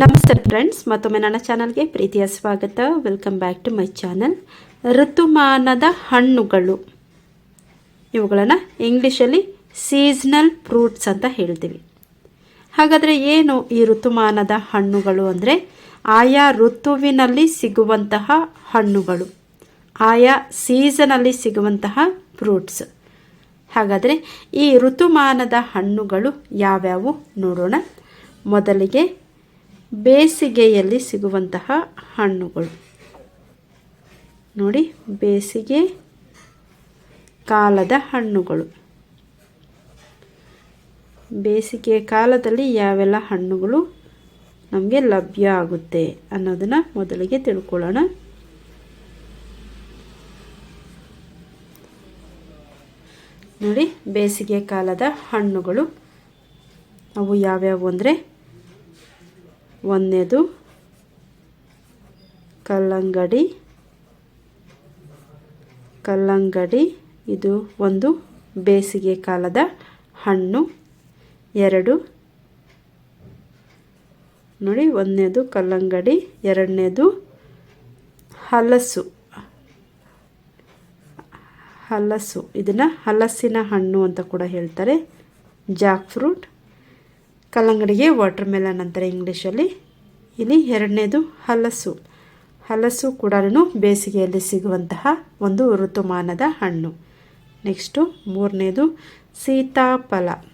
ನಮಸ್ತೆ ಫ್ರೆಂಡ್ಸ್ ಮತ್ತೊಮ್ಮೆ ನನ್ನ ಚಾನಲ್ಗೆ ಪ್ರೀತಿಯ ಸ್ವಾಗತ. Welcome back to my channel ಋತುಮಾನದ ಹಣ್ಣುಗಳು. ಇವುಗಳನ್ನು ಇಂಗ್ಲೀಷಲ್ಲಿ ಸೀಸ್ನಲ್ ಫ್ರೂಟ್ಸ್ ಅಂತ ಹೇಳ್ತೀವಿ. ಹಾಗಾದರೆ ಏನು ಈ ಋತುಮಾನದ ಹಣ್ಣುಗಳು ಅಂದರೆ? ಆಯಾ ಋತುವಿನಲ್ಲಿ ಸಿಗುವಂತಹ ಹಣ್ಣುಗಳು. ಆಯಾ ಸೀಸನಲ್ಲಿ ಸಿಗುವಂತಹ ಫ್ರೂಟ್ಸ್ ಹಾಗಾದರೆ ಈ ಋತುಮಾನದ ಹಣ್ಣುಗಳು ಯಾವ್ಯಾವು ನೋಡೋಣ. ಮೊದಲಿಗೆ ಬೇಸಿಗೆಯಲ್ಲಿ ಸಿಗುವಂತಹ ಹಣ್ಣುಗಳು. ನೋಡಿ, ಬೇಸಿಗೆ ಕಾಲದ ಹಣ್ಣುಗಳು. ಬೇಸಿಗೆ ಕಾಲದಲ್ಲಿ ಯಾವೆಲ್ಲ ಹಣ್ಣುಗಳು ನಮಗೆ ಲಭ್ಯ ಆಗುತ್ತೆ ಅನ್ನೋದನ್ನು ಮೊದಲಿಗೆ ತಿಳ್ಕೊಳ್ಳೋಣ. ನೋಡಿ, ಬೇಸಿಗೆ ಕಾಲದ ಹಣ್ಣುಗಳು. ಅವು ಯಾವ್ಯಾವು ಅಂದರೆ ಒಂದನೇದು ಕಲ್ಲಂಗಡಿ. ಕಲ್ಲಂಗಡಿ ಇದು ಒಂದು ಬೇಸಿಗೆ ಕಾಲದ ಹಣ್ಣು. ಎರಡು ನೋಡಿ ಒಂದನೇದು ಕಲ್ಲಂಗಡಿ, ಎರಡನೇದು ಹಲಸು. ಹಲಸು. ಇದನ್ನು ಹಲಸಿನ ಹಣ್ಣು ಅಂತ ಕೂಡ ಹೇಳ್ತಾರೆ. ಜಾಕ್ ಫ್ರೂಟ್ ಕಲ್ಲಂಗಡಿಗೆ ವಾಟರ್ ಮೆಲನ್ ಅಂತಾರೆ ಇಂಗ್ಲೀಷಲ್ಲಿ ಇಲ್ಲಿ ಎರಡನೇದು ಹಲಸು. ಹಲಸು ಕೂಡ ಬೇಸಿಗೆಯಲ್ಲಿ ಸಿಗುವಂತಹ ಒಂದು ಋತುಮಾನದ ಹಣ್ಣು. ನೆಕ್ಸ್ಟು ಮೂರನೇದು ಸೀತಾಫಲ.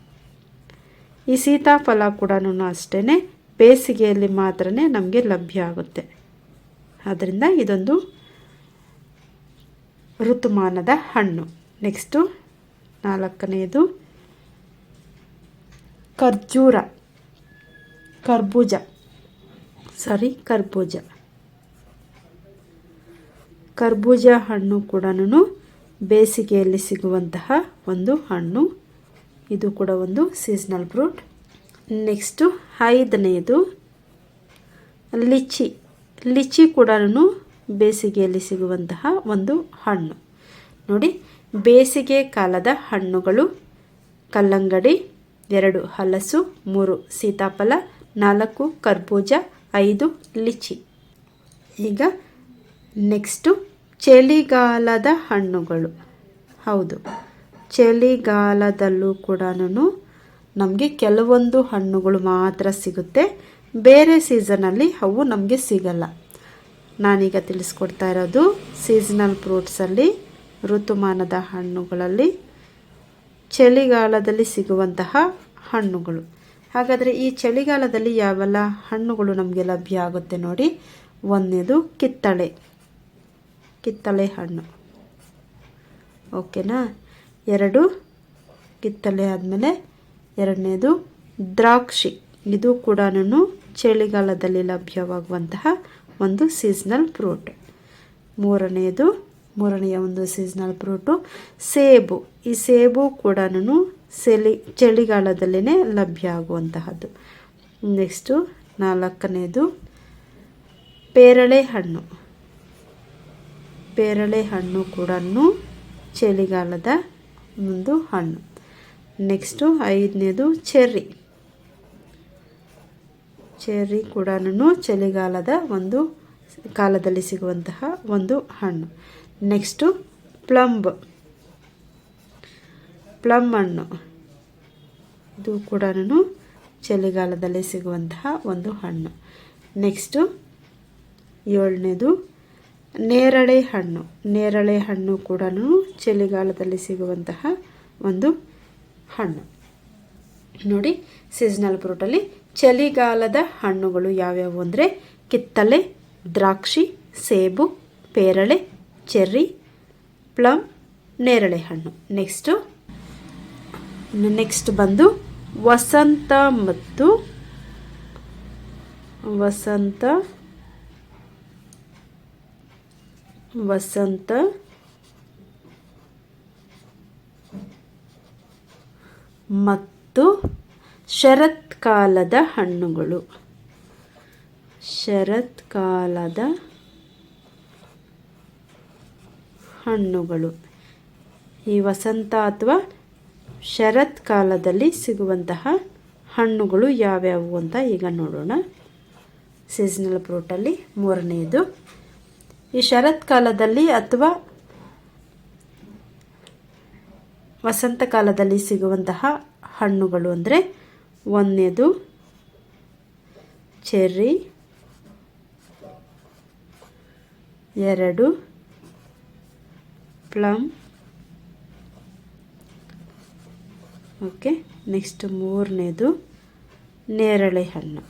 ಈ ಸೀತಾಫಲ ಕೂಡ ಅಷ್ಟೇ ಬೇಸಿಗೆಯಲ್ಲಿ ಮಾತ್ರ ನಮಗೆ ಲಭ್ಯ ಆಗುತ್ತೆ. ಆದ್ದರಿಂದ ಇದೊಂದು ಋತುಮಾನದ ಹಣ್ಣು. ನೆಕ್ಸ್ಟು ನಾಲ್ಕನೆಯದು ಖರ್ಜೂರ, ಕರ್ಬೂಜ ಸಾರಿ ಕರ್ಬೂಜ. ಕರ್ಬೂಜ ಹಣ್ಣು ಕೂಡ ಬೇಸಿಗೆಯಲ್ಲಿ ಸಿಗುವಂತಹ ಒಂದು ಹಣ್ಣು. ಇದು ಕೂಡ ಒಂದು ಸೀಸನಲ್ ಫ್ರೂಟ್ ನೆಕ್ಸ್ಟು ಐದನೆಯದು ಲಿಚಿ. ಲಿಚಿ ಕೂಡ ಬೇಸಿಗೆಯಲ್ಲಿ ಸಿಗುವಂತಹ ಒಂದು ಹಣ್ಣು. ನೋಡಿ, ಬೇಸಿಗೆ ಕಾಲದ ಹಣ್ಣುಗಳು ಕಲ್ಲಂಗಡಿ ಎರಡು ಹಲಸು, ಮೂರು ಸೀತಾಫಲ, ನಾಲ್ಕು ಕರ್ಬೂಜ, ಐದು ಲಿಚಿ. ಈಗ ನೆಕ್ಸ್ಟು ಚಳಿಗಾಲದ ಹಣ್ಣುಗಳು. ಹೌದು, ಚಳಿಗಾಲದಲ್ಲೂ ಕೂಡ ನಮಗೆ ಕೆಲವೊಂದು ಹಣ್ಣುಗಳು ಮಾತ್ರ ಸಿಗುತ್ತೆ. ಬೇರೆ ಸೀಸನಲ್ಲಿ ಅವು ನಮಗೆ ಸಿಗಲ್ಲ. ನಾನೀಗ ತಿಳಿಸ್ಕೊಡ್ತಾ ಇರೋದು ಸೀಸನಲ್ ಫ್ರೂಟ್ಸಲ್ಲಿ, ಋತುಮಾನದ ಹಣ್ಣುಗಳಲ್ಲಿ ಚಳಿಗಾಲದಲ್ಲಿ ಸಿಗುವಂತಹ ಹಣ್ಣುಗಳು. ಹಾಗಾದರೆ ಈ ಚಳಿಗಾಲದಲ್ಲಿ ಯಾವೆಲ್ಲ ಹಣ್ಣುಗಳು ನಮಗೆ ಲಭ್ಯ ಆಗುತ್ತೆ ನೋಡಿ. ಒಂದನೇದು ಕಿತ್ತಳೆ. ಕಿತ್ತಳೆ ಹಣ್ಣು. ಓಕೆನಾ? ಎರಡು ಕಿತ್ತಳೆ ಆದಮೇಲೆ ಎರಡನೇದು ದ್ರಾಕ್ಷಿ. ಇದು ಕೂಡ ಚಳಿಗಾಲದಲ್ಲಿ ಲಭ್ಯವಾಗುವಂತಹ ಒಂದು ಸೀಸ್ನಲ್ ಫ್ರೂಟ್ ಮೂರನೆಯದು ಮೂರನೆಯ ಒಂದು ಸೀಸನಲ್ ಫ್ರೂಟು ಸೇಬು. ಈ ಸೇಬು ಕೂಡ ಸೆಲಿ ಚಳಿಗಾಲದಲ್ಲೇ ಲಭ್ಯ ಆಗುವಂತಹದ್ದು. ನೆಕ್ಸ್ಟು ನಾಲ್ಕನೇದು ಪೇರಳೆ ಹಣ್ಣು. ಪೇರಳೆ ಹಣ್ಣು ಕೂಡ ಚಳಿಗಾಲದ ಒಂದು ಹಣ್ಣು. ನೆಕ್ಸ್ಟು ಐದನೇದು ಚೆರ್ರಿ. ಚೆರ್ರಿ ಕೂಡ ಚಳಿಗಾಲದ ಒಂದು, ಕಾಲದಲ್ಲಿ ಸಿಗುವಂತಹ ಒಂದು ಹಣ್ಣು. Next plumb. ಪ್ಲಮ್ ಹಣ್ಣು ಇದು ಕೂಡ ಚಳಿಗಾಲದಲ್ಲಿ ಸಿಗುವಂತಹ ಒಂದು ಹಣ್ಣು. ನೆಕ್ಸ್ಟು ಏಳನೇದು ನೇರಳೆ ಹಣ್ಣು. ನೇರಳೆ ಹಣ್ಣು ಕೂಡ ಚಳಿಗಾಲದಲ್ಲಿ ಸಿಗುವಂತಹ ಒಂದು ಹಣ್ಣು. ನೋಡಿ ಸೀಸನಲ್ ಫ್ರೂಟಲ್ಲಿ ಚಳಿಗಾಲದ ಹಣ್ಣುಗಳು ಯಾವ್ಯಾವು ಅಂದರೆ ಕಿತ್ತಳೆ, ದ್ರಾಕ್ಷಿ, ಸೇಬು, ಪೇರಳೆ ಚೆರ್ರಿ, ಪ್ಲಮ್, ನೇರಳೆ ಹಣ್ಣು. ನೆಕ್ಸ್ಟು ನೆಕ್ಸ್ಟ್ ಬಂದು ವಸಂತ ಮತ್ತು ವಸಂತ ವಸಂತ, ಮತ್ತು ಶರತ್ಕಾಲದ ಹಣ್ಣುಗಳು. ಶರತ್ಕಾಲದ ಹಣ್ಣುಗಳು. ಈ ವಸಂತ ಅಥವಾ ಶರತ್ಕಾಲದಲ್ಲಿ ಸಿಗುವಂತಹ ಹಣ್ಣುಗಳು ಯಾವ್ಯಾವು ಅಂತ ಈಗ ನೋಡೋಣ. ಸೀಸನಲ್ ಫ್ರೂಟಲ್ಲಿ ಮೂರನೆಯದು. ಈ ಶರತ್ಕಾಲದಲ್ಲಿ ಅಥವಾ ವಸಂತ ಕಾಲದಲ್ಲಿ ಸಿಗುವಂತಹ ಹಣ್ಣುಗಳು ಅಂದರೆ ಒಂದನೇದು ಚೆರ್ರಿ, ಎರಡು ಪ್ಲಮ್ ಓಕೆ ನೆಕ್ಸ್ಟ್ ಮೂರನೇದು ನೇರಳೆ ಹಣ್ಣು.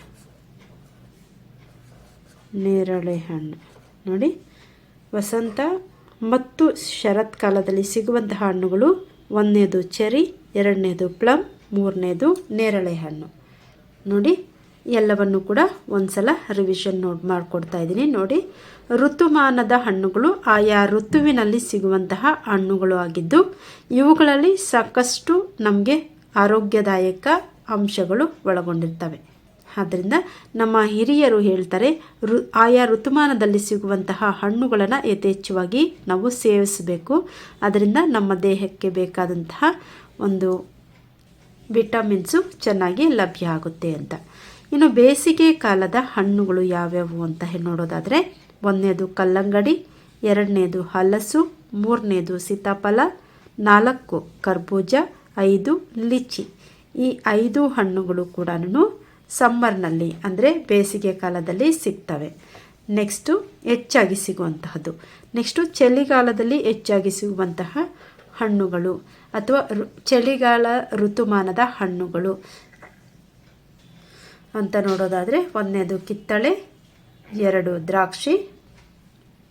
ನೇರಳೆ ಹಣ್ಣು. ನೋಡಿ, ವಸಂತ ಮತ್ತು ಶರತ್ಕಾಲದಲ್ಲಿ ಸಿಗುವಂತಹ ಹಣ್ಣುಗಳು ಒಂದನೇದು ಚೆರಿ, ಎರಡನೇದು ಪ್ಲಮ್, ಮೂರನೇದು ನೇರಳೆ ಹಣ್ಣು. ನೋಡಿ ಎಲ್ಲವನ್ನು ಕೂಡ ಒಂದ್ಸಲ ರಿವಿಷನ್ ನೋಟ್ ಮಾಡಿಕೊಡ್ತಾ ಇದ್ದೀನಿ. ನೋಡಿ, ಋತುಮಾನದ ಹಣ್ಣುಗಳು ಆಯಾ ಋತುವಿನಲ್ಲಿ ಸಿಗುವಂತಹ ಹಣ್ಣುಗಳು ಆಗಿದ್ದು, ಇವುಗಳಲ್ಲಿ ಸಾಕಷ್ಟು ನಮಗೆ ಆರೋಗ್ಯದಾಯಕ ಅಂಶಗಳು ಒಳಗೊಂಡಿರ್ತವೆ. ಆದ್ದರಿಂದ ನಮ್ಮ ಹಿರಿಯರು ಹೇಳ್ತಾರೆ, ಋ, ಆಯಾ ಋತುಮಾನದಲ್ಲಿ ಸಿಗುವಂತಹ ಹಣ್ಣುಗಳನ್ನು ಯಥೇಚ್ಛವಾಗಿ ನಾವು ಸೇವಿಸಬೇಕು. ಅದರಿಂದ ನಮ್ಮ ದೇಹಕ್ಕೆ ಬೇಕಾದಂತಹ ಒಂದು ವಿಟಮಿನ್ಸು ಚೆನ್ನಾಗಿ ಲಭ್ಯ ಆಗುತ್ತೆ ಅಂತ. ಇನ್ನು ಬೇಸಿಗೆ ಕಾಲದ ಹಣ್ಣುಗಳು ಯಾವ್ಯಾವು ಅಂತ ನೋಡೋದಾದರೆ, ಒಂದನೇದು ಕಲ್ಲಂಗಡಿ, ಎರಡನೇದು ಹಲಸು, ಮೂರನೇದು ಸೀತಾಫಲ, ನಾಲ್ಕು ಕರ್ಬೂಜ, ಐದು ಲಿಚಿ. ಈ ಐದು ಹಣ್ಣುಗಳು ಕೂಡ ಸಮ್ಮರ್ನಲ್ಲಿ ಅಂದರೆ ಬೇಸಿಗೆ ಕಾಲದಲ್ಲಿ ಸಿಗ್ತವೆ. ನೆಕ್ಸ್ಟು ಹೆಚ್ಚಾಗಿ ಸಿಗುವಂತಹದ್ದು. ನೆಕ್ಸ್ಟು ಚಳಿಗಾಲದಲ್ಲಿ ಹೆಚ್ಚಾಗಿ ಸಿಗುವಂತಹ ಹಣ್ಣುಗಳು ಅಥವಾ ಚಳಿಗಾಲ ಋತುಮಾನದ ಹಣ್ಣುಗಳು. ಅಂತ ನೋಡೋದಾದರೆ ಒಂದನೇದು ಕಿತ್ತಳೆ, ಎರಡು ದ್ರಾಕ್ಷಿ,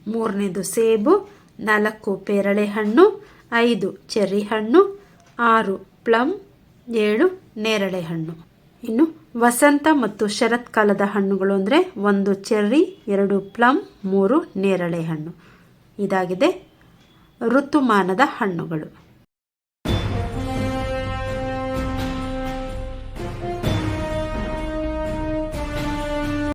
ಮೂರನೇದು ಸೇಬು, ನಾಲ್ಕು ಪೇರಳೆ ಹಣ್ಣು ಐದು ಚೆರ್ರಿ ಹಣ್ಣು ಆರು ಪ್ಲಮ್ ಏಳು ನೇರಳೆ ಹಣ್ಣು ಇನ್ನು ವಸಂತ ಮತ್ತು ಶರತ್ಕಾಲದ ಹಣ್ಣುಗಳು ಅಂದರೆ ಒಂದು ಚೆರ್ರಿ, ಎರಡು ಪ್ಲಮ್ ಮೂರು ನೇರಳೆ ಹಣ್ಣು ಇದಾಗಿದೆ ಋತುಮಾನದ ಹಣ್ಣುಗಳು.